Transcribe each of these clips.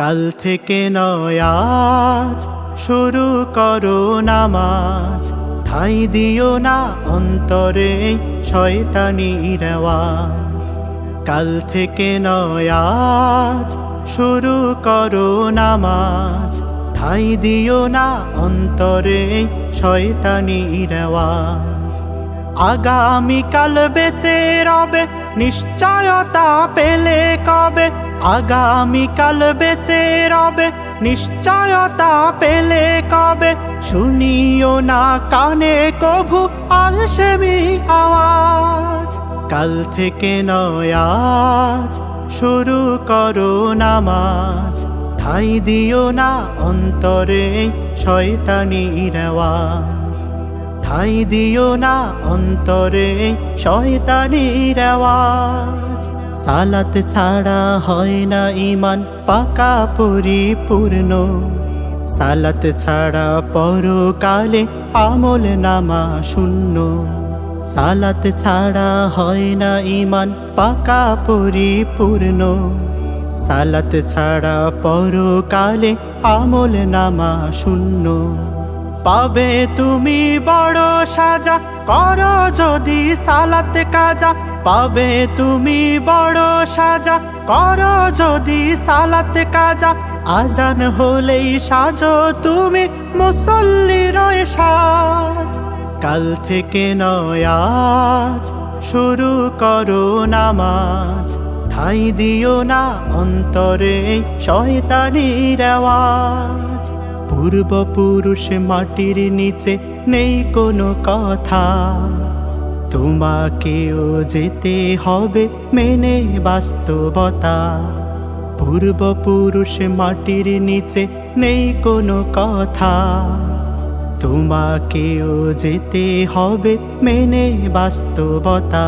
কাল থেকে নয়াজ শুরু করো নামাজ। ঠাই দিও না অন্তরে শয়তানি রেওয়াজ। কাল থেকে নয়াজ শুরু করো নামাজ। ঠাই দিও না অন্তরে শয়তানি রেওয়াজ। আগামীকাল বেঁচে রবে, নিশ্চয়তা পেলে কবে? আগামীকাল বেঁচে রবে, নিশ্চয়তা পেলে কবে? শুনিও না কানে কভু আলসেমি আওয়াজ। কাল থেকে নয়াজ শুরু করো নামাজ। ঠাই দিও না অন্তরে শয়তানি রেওয়াজ ঠাই দিও না অন্তরে শয়তানির আওয়াজ। সালাত ছাড়া হয় না ইমান পাকা পরিপূর্ণ। সালাত ছাড়া পরকালে আমল নামা শূন্য। সালাত ছাড়া হয় না ইমান পাকা পরিপূর্ণ। সালাত ছাড়া পরকালে আমল নামা শূন্য। পাবে তুমি বড় সাজা, করো যদি সালাত কাজা। পাবে তুমি বড় সাজা, করো যদি সালাত কাজা। আজান হলেই সাজো তুমি মুসল্লির সাজ। কাল থেকে নয়াজ শুরু করো নামাজ। ঠাই দিও না অন্তরে শয়তানির আওয়াজ। পূর্বপুরুষ মাটির নিচে নেই কোনো কথা। তোমাকেও যেতে হবে মেনে বাস্তবতা। পূর্বপুরুষ মাটির নিচে নেই কোনো কথা। তোমাকেও যেতে হবে মেনে বাস্তবতা।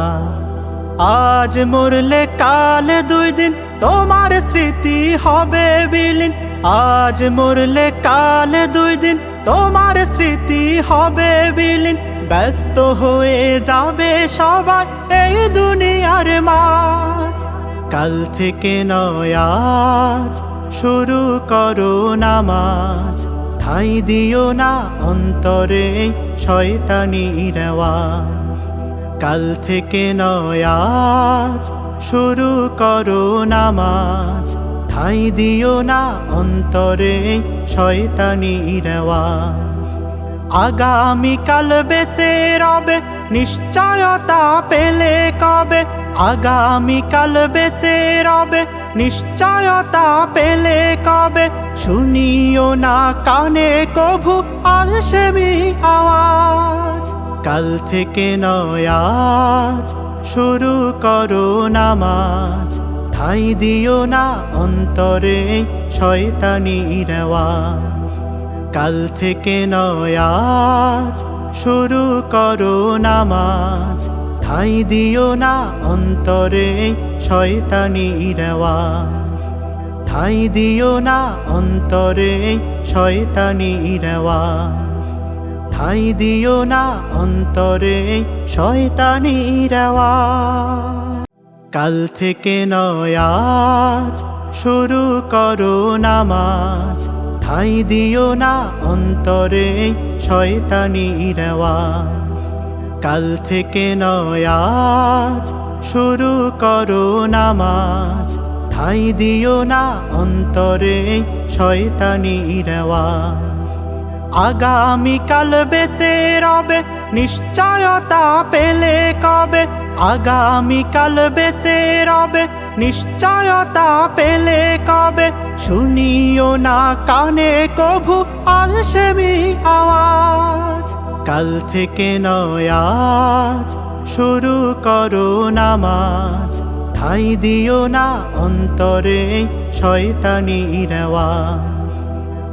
আজ মরলে কাল দুই দিন তোমার স্মৃতি হবে বিলীন। আজ মরলে কাল দুই দিন তোমার স্মৃতি হবে বিলীন। ব্যস্ত হয়ে যাবে সবাই এই দুনিয়ার মাছ কাল থেকে নয়াজ শুরু করো নামাজ। ঠাই দিও না অন্তরে শয়তানি রেওয়াজ কাল থেকে নয়াজ শুরু করো নামাজ। ঠাই দিও না অন্তরে শয়তানি রেওয়াজ। আগামীকাল বেঁচে রবে, নিশ্চয়তা পেলে কবে? আগামীকাল বেঁচে রবে, নিশ্চয়তা পেলে কবে? শুনিও না কানে কভু আলসেমি আওয়াজ। কাল থেকে নয় আজ, শুরু করো নামাজ। ঠাই দিও না অন্তরে শয়তানি রেওয়াজ কাল থেকে নয়াজ শুরু করো নামাজ। ঠাই দিও না অন্তরে শয়তানি রেওয়াজ ঠাই দিও না অন্তরে শয়তানি রেওয়াজ ঠাই দিও না অন্তরে শয়তানি রেওয়াজ কাল থেকে নয়াজ শুরু করো নামাজ। ঠাই দিও না অন্তরে শয়তানি রেওয়াজ। কাল থেকে নয়াজ শুরু করো নামাজ। ঠাই দিও না অন্তরে শয়তানি রেওয়াজ। আগামীকাল বেঁচে রবে, নিশ্চয়তা পেলে কবে? আগামীকাল বেঁচে রবে, নিশ্চয়তা পেলে কবে? শুনিও না কানে কভু আলসেমি আওয়াজ। কাল থেকে নয়াজ শুরু করো নামাজ। ঠাই দিও না অন্তরে শয়তানি রেওয়াজ।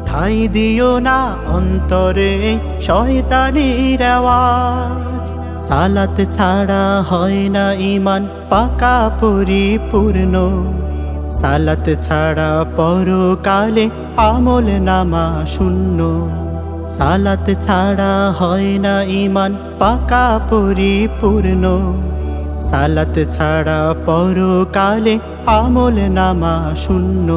ঠাই দিও না অন্তরে শয়তানি রেওয়াজ। সালাত ছাড়া হয় না ইমান পাকা পরিপূর্ণ। সালাত ছাড়া পরকালে আমল নামা শূন্য। সালাত ছাড়া হয় না ইমান পাকা পরিপূর্ণ। সালাত ছাড়া পরকালে আমল নামা শূন্য।